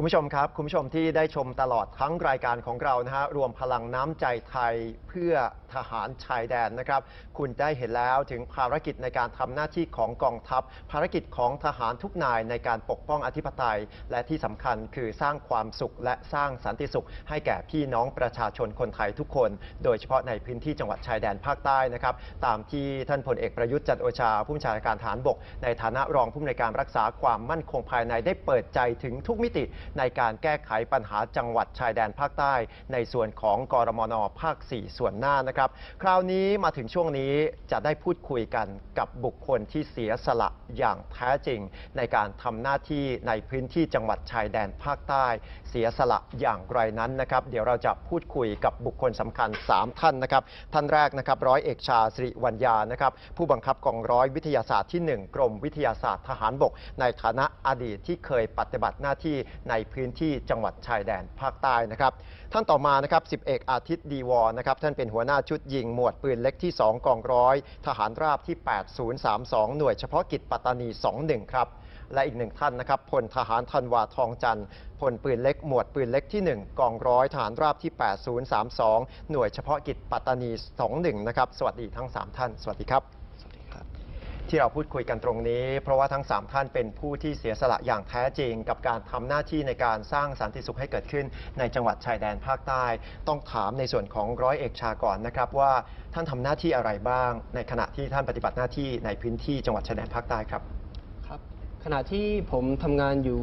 คุณผู้ชมครับคุณผู้ชมที่ได้ชมตลอดทั้งรายการของเรานะฮะรวมพลังน้ำใจไทยเพื่อทหารชายแดนนะครับ คุณได้เห็นแล้วถึงภารกิจในการทำหน้าที่ของกองทัพ ภารกิจของทหารทุกนายในการปกป้องอธิปไตย และที่สำคัญคือสร้างความสุขและสร้างสันติสุข ให้แก่พี่น้องประชาชนคนไทยทุกคน โดยเฉพาะในพื้นที่จังหวัดชายแดนภาคใต้นะครับตามที่ท่านพลเอกประยุทธ์จันโอชาผู้บัญชาการฐานบก ในฐานะรองผู้อำนวยการรักษาความมั่นคงภายในได้เปิดใจถึงทุกมิติในการแก้ไขปัญหาจังหวัดชายแดนภาคใต้ ในส่วนของกรมนภาค 4 ส่วนหน้านะครับ คราวนี้มาถึงช่วงนี้จะได้พูดคุยกันกับบุคคลที่เสียสละอย่างแท้จริง ในการทำหน้าที่ในพื้นที่จังหวัดชายแดนภาคใต้ เสียสละอย่างไรนั้นนะครับ เดี๋ยวเราจะพูดคุยกับบุคคลสำคัญ 3 ท่านนะครับ ท่านแรกนะครับร้อยเอกชาสิริวัญญานะครับ ผู้บังคับกองร้อยวิทยาศาสตร์ที่ 1 กรมวิทยาศาสตร์ทหารบก ในฐานะอดีตที่เคยปฏิบัติหน้าที่ในพื้นที่จังหวัดชายแดนภาคใต้นะครับ ท่านต่อมานะครับสิบเอกอาทิตย์ดีวอนะครับท่านเป็นหัวหน้าชุดยิงหมวดปืนเล็กที่ 2 กองร้อย ทหารราบที่ 8032 หน่วยเฉพาะกิจปัตตานี 21 ครับและอีกหนึ่งท่านนะครับพลทหารธันวาทองจันทร์พลปืนเล็กหมวดปืนเล็กที่ 1 กองร้อยทหารราบที่ 8032 หน่วยเฉพาะกิจปัตตานี 21 นะครับ สวัสดีทั้ง 3 ท่าน สวัสดีครับ ที่เราพูดคุยกันตรงนี้ เพราะว่าทั้ง 3 ท่านเป็นผู้ที่เสียสละอย่างแท้จริง กับการทำหน้าที่ในการสร้างสันติสุขให้เกิดขึ้นในจังหวัดชายแดนภาคใต้ ต้องถามในส่วนของร้อยเอกชาก่อนนะครับว่าท่านทำหน้าที่อะไรบ้าง ในขณะที่ท่านปฏิบัติหน้าที่ในพื้นที่จังหวัดชายแดนภาคใต้ครับครับขณะที่ผมทำงานอยู่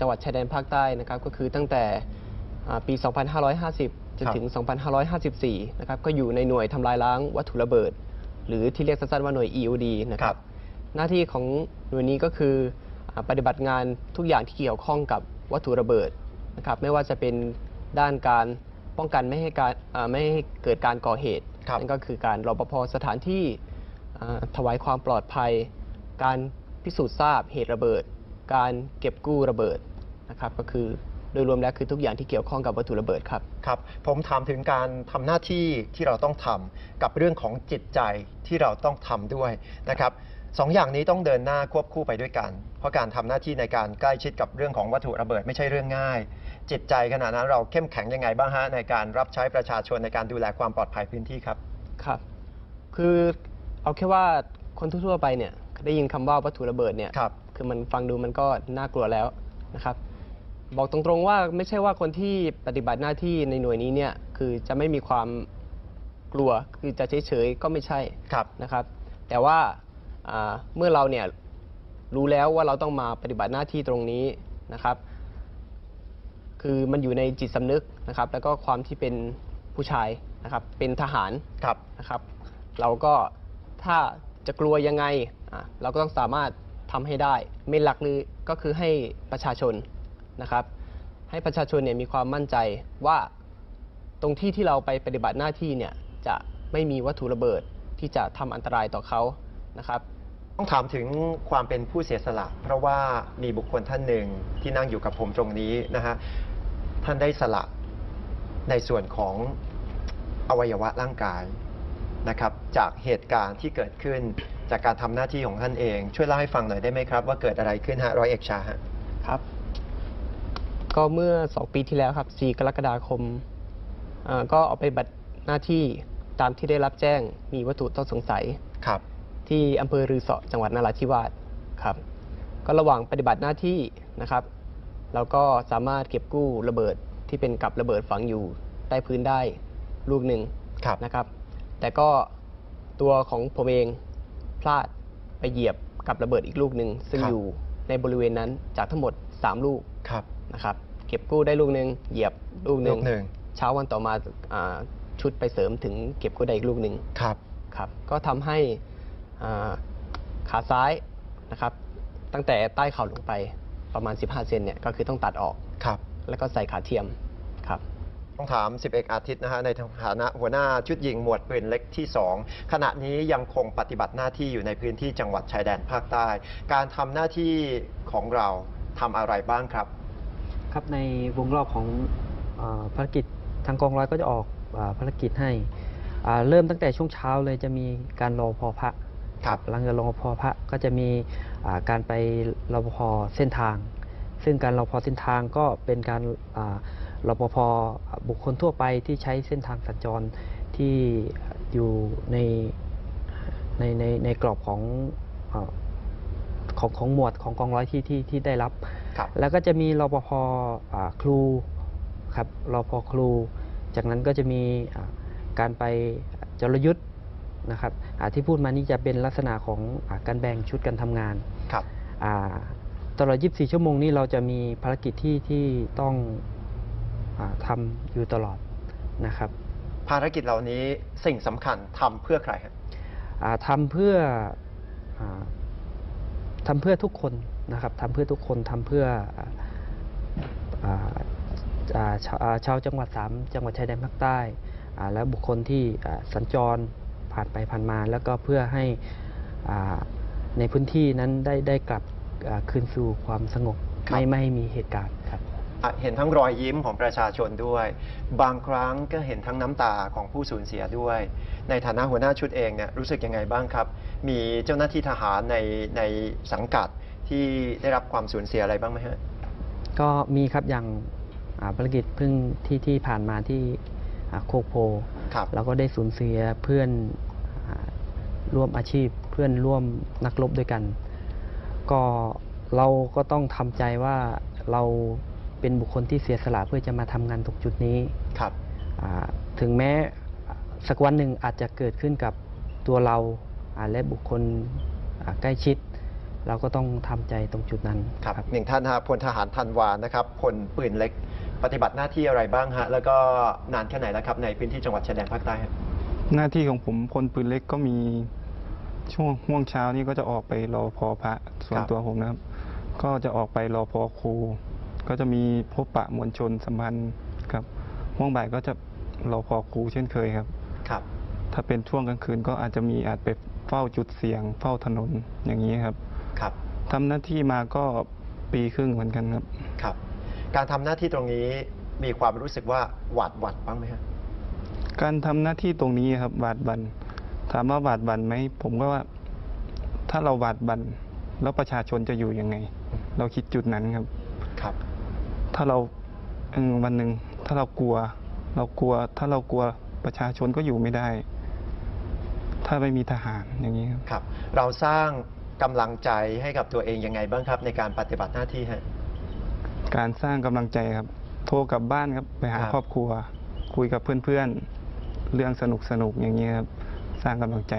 จังหวัดชายแดนภาคใต้นะครับก็คือตั้งแต่ปี 2550 จนถึง 2554 นะครับก็อยู่ในหน่วยทำลายล้างวัตถุระเบิด หรือที่เรียกสั้นๆว่าหน่วย EOD นะคครัรับบหน้าที่ของหน่วยนี้ก็คืออาปฏิบัติงานทุกอย่างที่เกี่ยวข้องกับวัตถุระเบิดนะครับ ไม่ว่าจะเป็นด้านการป้องกันไม่ให้การอ่าไม่ให้เกิดการก่อเหตุครับนั่นก็คือการรปภสถานที่อ่าถวายความปลอดภัย การพิสูจน์ทราบเหตุระเบิด การเก็บกู้ระเบิดนะครับ ก็คือ โดยรวมแล้วคือทุกอย่างที่เกี่ยวข้องกับวัตถุระเบิดครับครับ ผมถามถึงการทำหน้าที่ที่เราต้องทำกับเรื่องของจิตใจที่เราต้องทำด้วยนะครับสองอย่างนี้ต้องเดินหน้าควบคู่ไปด้วยกัน เพราะการทำหน้าที่ในการใกล้ชิดกับเรื่องของวัตถุระเบิดไม่ใช่เรื่องง่าย จิตใจขณะนั้นเราเข้มแข็งยังไงบ้างฮะในการรับใช้ประชาชนในการดูแลความปลอดภัยพื้นที่ครับครับ คือเอาแค่ว่าคนทั่วๆไปเนี่ยได้ยินคำว่าวัตถุระเบิดเนี่ยครับคือมันฟังดูมันก็น่ากลัวแล้วนะครับ บอกตรงๆว่าไม่ใช่ว่าคนที่ปฏิบัติหน้าที่ในหน่วยนี้เนี่ยคือจะไม่มีความกลัวคือจะเฉยๆก็ไม่ใช่ครับนะครับ แต่ว่าอ่าเมื่อเราเนี่ยรู้แล้วว่าเราต้องมาปฏิบัติหน้าที่ตรงนี้นะครับ คือมันอยู่ในจิตสำนึกนะครับ แล้วก็ความที่เป็นผู้ชายนะครับ เป็นทหารครับนะครับ เราก็ถ้าจะกลัวยังไงอะเราก็ต้องสามารถทำให้ได้เมนหลักเลยก็คือให้ประชาชน นะครับ ให้ประชาชนเนี่ยมีความมั่นใจว่าตรงที่ที่เราไปปฏิบัติหน้าที่เนี่ยจะไม่มีวัตถุระเบิดที่จะทำอันตรายต่อเขานะครับต้องถามถึงความเป็นผู้เสียสละ เพราะว่ามีบุคคลท่านหนึ่งที่นั่งอยู่กับผมตรงนี้นะฮะท่านได้สละในส่วนของอวัยวะร่างกายนะครับ จากเหตุการณ์ที่เกิดขึ้นจากการทำหน้าที่ของท่านเอง ช่วยเล่าให้ฟังหน่อยได้ไหมครับ ว่าเกิดอะไรขึ้นฮะร้อยเอกชาฮะครับ ก็เมื่อ 2 ปีที่แล้วครับ 4 กรกฎาคมอ่าก็ออกไปบัติหน้าที่ตามที่ได้รับแจ้งมีวัตถุต้องสงสัยครับ ที่อำเภอรือเสาะจังหวัดนราธิวาสครับ ก็ระหว่างปฏิบัติหน้าที่นะครับ เราก็สามารถเก็บกู้ระเบิดที่เป็นกับระเบิดฝังอยู่ใต้พื้นได้ลูกหนึ่งครับนะครับ แต่ก็ตัวของผมเองพลาดไปเหยียบกับระเบิดอีกลูกหนึ่งซึ่งครับอยู่ในบริเวณนั้นจากทั้งหมด 3ลูกครับนะครับ เก็บกู้ได้ลูกหนึ่งเหยียบลูกหลูนึ่งกหนึ่ง เช้าวันต่อมาอ่าชุดไปเสริมถึงเก็บกู้ได้อีกลูกหนึ่งครับ ครับ ก็ทำให้อ่าขาซ้ายนะครับ ตั้งแต่ใต้เข่าลงไปประมาณ 15 เซนเนี่ยก็คือต้องตัดออก ครับ แล้วก็ใส่ขาเทียมครับ ต้องถาม 11เอกอาทิตย์นะฮะในฐานะหัวหน้าชุดยิงหมวดปืนเล็กที่ 2 ขณะนี้ยังคงปฏิบัติหน้าที่อยู่ในพื้นที่จังหวัดชายแดนภาคใต้ การทำหน้าที่ของเรา ทำอะไรบ้างครับ ครับในวงรอบของเออภารกิจทางกองร้อยก็จะออกอาภารกิจให้อ่าเริ่มตั้งแต่ช่วงเช้าเลยจะมีการรอพอพระครับหลังจากรอพอพระก็จะมีอ่าการไปรอพอเส้นทาง ซึ่งการรอพอเส้นทางก็เป็นการอ่ารปภบุคคลทั่วไปที่ใช้เส้นทางสัญจรที่อยู่ในในในในกรอบของอา ของของหมวดของกองร้อยที่ที่ที่ได้รับ ครับ แล้วก็จะมีรปภอ่าครูครับรปภครู จากนั้นก็จะมีอ่าการไปจรยุทธ์นะครับอ่าที่พูดมานี่จะเป็นลักษณะของอาการแบ่งชุดการทำงาน ครับ อ่าตลอด 24 ชั่วโมงนี้เราจะมีภารกิจที่ที่ต้องอาทำอยู่ตลอดนะครับภารกิจเหล่านี้สิ่งสำคัญทำเพื่อใครครับอ่าทำเพื่ออา ทำเพื่อทุกคนนะครับทำเพื่อทุกคนทำเพื่อชาวชาวจังหวัดสามจังหวัดชายแดนภาคใต้ และบุคคลที่สัญจรผ่านไปผ่านมา แล้วก็เพื่อให้ในพื้นที่นั้นได้ได้กลับคืนสู่ความสงบบไม่ไม่มีเหตุการณ์ เห็นทั้งรอยยิ้มของประชาชนด้วย บางครั้งก็เห็นทั้งน้ำตาของผู้สูญเสียด้วย ในฐานะหัวหน้าชุดเองเนี่ยรู้สึกยังไงบ้างครับ มีเจ้าหน้าที่ทหารในในสังกัดที่ได้รับความสูญเสียอะไรบ้างไหมฮะก็มีครับอย่างอ่าภารกิจเพิ่งที่ที่ผ่านมาที่อ่าโคกโพครับเราก็ได้สูญเสียเพื่อนอ่าร่วมอาชีพเพื่อนร่วมนักรบด้วยกัน ก็เราก็ต้องทำใจว่าเรา เป็นบุคคลที่เสียสละเพื่อจะมาทำงานตรงจุดนี้ครับอ่าถึงแม้สักวันหนึ่งอาจจะเกิดขึ้นกับตัวเราอ่าและบุคคลอ่าใกล้ชิด เราก็ต้องทำใจตรงจุดนั้นครับหนึ่งท่านฮะพลทหารธันวานะครับพลปืนเล็กปฏิบัติหน้าที่อะไรบ้างฮะแล้วก็นานแค่ไหนแล้วครับในพื้นที่จังหวัดชายแดนภาคใต้ฮะหน้าที่ของผมพลปืนเล็กก็มีช่วงห่วงเช้านี่ก็จะออกไปรอพอพระส่วนตัวผมนะครับ ก็จะออกไปรอพอครู ก็จะมีพบปะมวลชนสัมพันธ์ครับห่วงบ่ายก็จะรอพอครูเช่นเคยครับ ครับ ถ้าเป็นช่วงกลางคืนก็อาจจะมีอาจไปเฝ้าจุดเสี่ยง เฝ้าถนนอย่างนี้ครับ ครับทำหน้าที่มาก็ปีครึ่งเหมือนกันครับ ครับ การทำหน้าที่ตรงนี้มีความรู้สึกว่าหวาดหวั่นบ้างไหมฮะการทำหน้าที่ตรงนี้ครับหวาดบันถามว่าหวาดบันไหมผมก็ว่าถ้าเราหวาดบันแล้วประชาชนจะอยู่ยังไง เราคิดจุดนั้นครับ ครับ ถ้าเราเออวันหนึ่งถ้าเรากลัว เรากลัว ถ้าเรากลัวประชาชนก็อยู่ไม่ได้ ถ้าไม่มีทหารอย่างนี้ครับครับ เราสร้างกำลังใจให้กับตัวเองยังไงบ้างครับ ในการปฏิบัติหน้าที่ฮะการสร้างกำลังใจครับ โทรกลับบ้านครับไปหาครับครอบครัว คุยกับเพื่อนๆ เรื่องสนุกสนุกๆอย่างนี้ครับ สร้างกำลังใจ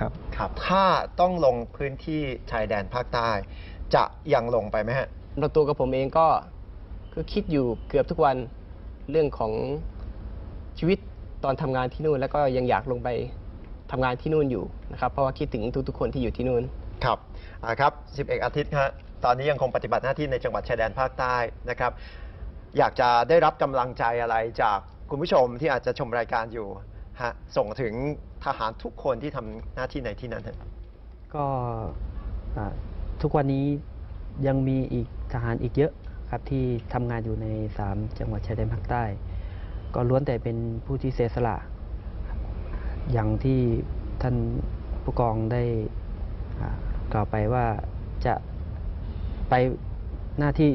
ครับครับถ้าต้องลงพื้นที่ชายแดนภาคใต้ จะยังลงไปไหมฮะเราตัวกับผมเองก็ คือคิดอยู่เกือบทุกวันเรื่องของชีวิตตอนทำงานที่นู่น แล้วก็ยังอยากลงไปทำงานที่นู่นอยู่นะครับเพราะว่าคิดถึงทุก ๆ คนที่อยู่ที่นู่นครับอ่าครับสิบเอกอาทิตย์ฮะตอนนี้ยังคงปฏิบัติหน้าที่ในจังหวัดชายแดนภาคใต้นะครับ อยากจะได้รับกำลังใจอะไรจากคุณผู้ชมที่อาจจะชมรายการอยู่ฮะส่งถึงทหารทุกคนที่ทำหน้าที่ในที่นั้นฮะก็อ่าทุกวันนี้ยังมีอีกทหารอีกเยอะ ครับที่ทำงานอยู่ใน 3 จังหวัดชายแดนภาคใต้ ก็ล้วนแต่เป็นผู้ที่เสียสละ อย่างที่ท่านผู้กองได้กล่าวไปว่าจะไปหน้าที่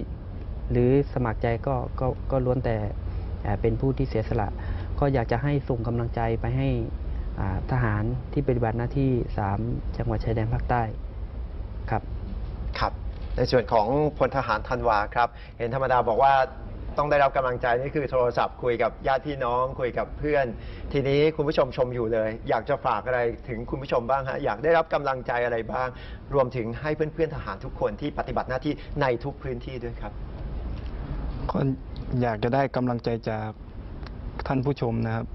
หรือสมัครใจก็ก็ก็ล้วนแต่เป็นผู้ที่เสียสละ ก็อยากจะให้ส่งกำลังใจไปให้ทหารที่ปฏิบัติหน้าที่ 3 จังหวัดชายแดนภาคใต้ครับ ในส่วนของพลทหารธันวาครับ เห็นธรรมดาบอกว่าต้องได้รับกำลังใจนี่คือโทรศัพท์คุยกับญาติพี่น้อง คุยกับเพื่อน ทีนี้คุณผู้ชมชมอยู่เลย อยากจะฝากอะไรถึงคุณผู้ชมบ้างฮะอยากได้รับกำลังใจอะไรบ้าง รวมถึงให้เพื่อนๆทหารทุกคนที่ปฏิบัติหน้าที่ในทุกพื้นที่ด้วยครับก็อยากจะได้กำลังใจจากท่านผู้ชมนะครับ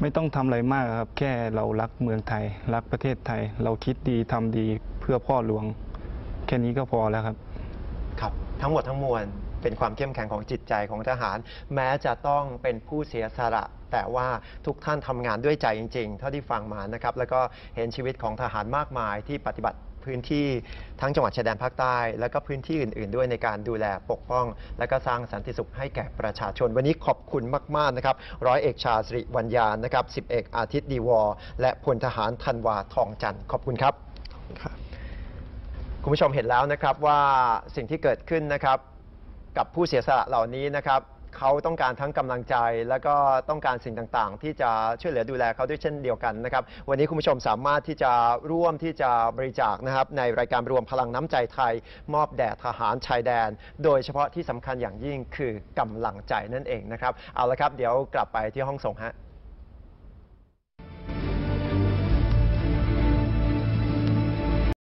ไม่ต้องทำอะไรมากครับ แค่เรารักเมืองไทย รักประเทศไทย เราคิดดีทำดีเพื่อพ่อหลวง ค่นี้ก็พอแล้วครับ ครับ ทั้งหมดทั้งมวลเป็นความเข้มแข็งของจิตใจของทหาร แม้จะต้องเป็นผู้เสียสละแต่ว่าทุกท่านทำงานด้วยใจจริง ๆ เท่าที่ฟังมานะครับ แล้วก็เห็นชีวิตของทหารมากมายที่ปฏิบัติพื้นที่ทั้งจังหวัดชายแดนภาคใต้ แล้วก็พื้นที่อื่น ๆ ด้วยในการดูแลปกป้อง และก็สร้างสันติสุขให้แก่ประชาชน วันนี้ขอบคุณมาก ๆ นะครับ ร้อยเอกชาสิริวัญญาณนะครับสิบเอกอาทิตย์ดีวอและพลทหารธันวาทองจันทร์ขอบคุณครับ คุณผู้ชมเห็นแล้วนะครับว่าสิ่งที่เกิดขึ้นนะครับ กับผู้เสียสละเหล่านี้นะครับเขาต้องการทั้งกำลังใจ แล้วก็ต้องการสิ่งต่างๆ ที่จะช่วยเหลือดูแลเขาด้วยเช่นเดียวกันนะครับ วันนี้คุณผู้ชมสามารถที่จะร่วมที่จะบริจาคนะครับ ในรายการรวมพลังน้ำใจไทย มอบแด่ทหารชายแดน โดยเฉพาะที่สำคัญอย่างยิ่งคือกำลังใจนั่นเองนะครับเอาละครับ เดี๋ยวกลับไปที่ห้องส่งฮะ